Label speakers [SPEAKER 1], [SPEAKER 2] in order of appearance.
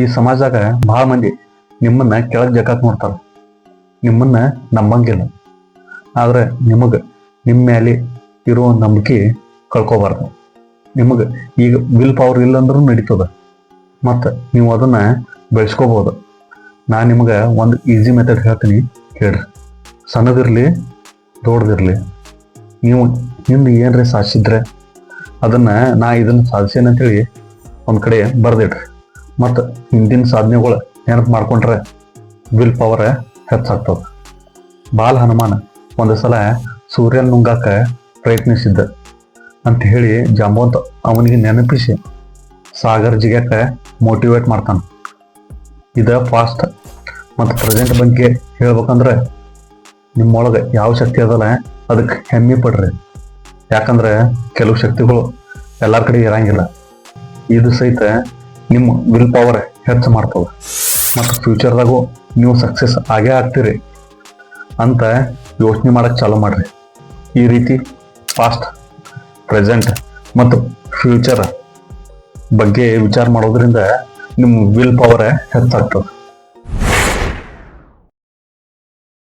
[SPEAKER 1] ಈ ಸಮಾಜದಾಗ ಬಹಳ ಮಂದಿ ನಿಮ್ಮನ್ನ ಕೆಳಗ್ ಜಕಾಕ್ ನೋಡ್ತಾರ. ನಿಮ್ಮನ್ನ ನಂಬಂಗಿಲ್ಲ. ಆದ್ರೆ ನಿಮಗ ನಿಮ್ಮ ಮೇಲೆ ಇರೋ ನಂಬಿಕೆ ಕಳ್ಕೋಬಾರ್ದು. ನಿಮಗ ಈಗ ವಿಲ್ ಪವರ್ ಇಲ್ಲ ಅಂದ್ರೂ ನಡೀತದ. ಮತ್ತ ನೀವು ಅದನ್ನ ಬೆಳೆಸ್ಕೋಬಹುದು ನಾ ನಿಮ್ಗ ಒಂದು ಈಸಿ ಮೆಥಡ್ ಹೇಳ್ತೀನಿ ಕೇಳ್ರಿ. ಸಣ್ಣದಿರಲಿ, ದೊಡ್ಡದಿರಲಿ. ನೀವು ಹಿಂದೆ ಏನ್ರಿ ಸಾಧಿಸಿದ್ರೆ ಅದನ್ನ ನಾ ಇದನ್ನ ಸಾಧಿಸೇನೆ ಅಂತೇಳಿ ಒಂದ್ ಕಡೆ ಬರ್ದಿಡ್ರಿ. ಮತ್ತು ಹಿಂದಿನ ಸಾಧನೆಗಳು ನೆನಪು ಮಾಡ್ಕೊಂಡ್ರೆ ವಿಲ್ ಪವರ್ ಹೆಚ್ಚಾಗ್ತದೆ. ಬಾಲ್ ಹನುಮಾನ್ ಒಂದು ಸಲ ಸೂರ್ಯನ ನುಂಗಾಕ ಪ್ರಯತ್ನಿಸಿದ್ದ. ಅಂತ ಹೇಳಿ ಜಾಂಬವಂತ ಅವನಿಗೆ ನೆನಪಿಸಿ ಸಾಗರ್ ಜಿಗ್ಯಾಕ ಮೋಟಿವೇಟ್ ಮಾಡ್ತಾನೆ. ಇದ ಫಾಸ್ಟ್ ಮತ್ತು ಪ್ರೆಸೆಂಟ್ ಬಗ್ಗೆ ಹೇಳ್ಬೇಕಂದ್ರೆ ನಿಮ್ಮೊಳಗೆ ಯಾವ ಶಕ್ತಿ ಅದಲ್ಲ ಅದಕ್ಕೆ ಹೆಮ್ಮೆ ಪಡ್ರಿ. ಯಾಕಂದ್ರೆ ಕೆಲವು ಶಕ್ತಿಗಳು ಎಲ್ಲರ ಕಡೆ ಇರಂಗಿಲ್ಲ. ಇದು ಸಹಿತ ನಿಮ್ಮ ವಿಲ್ ಪವರ್ ಹೆಚ್ಚು ಮಾಡ್ತದೆ ಮತ್ತು ಫ್ಯೂಚರ್ದಾಗೂ ನೀವು ಸಕ್ಸಸ್ ಆಗೇ ಆಗ್ತೀರಿ. ಅಂತ ಯೋಚನೆ ಮಾಡಕ್ ಚಾಲು ಮಾಡ್ರಿ. ಈ ರೀತಿ ಪಾಸ್ಟ್ ಪ್ರೆಸೆಂಟ್ ಮತ್ತು ಫ್ಯೂಚರ್ ಬಗ್ಗೆ ವಿಚಾರ ಮಾಡೋದ್ರಿಂದ ನಿಮ್ಮ ವಿಲ್ ಪವರ್ ಹೆಚ್ಚಾಗ್ತದೆ.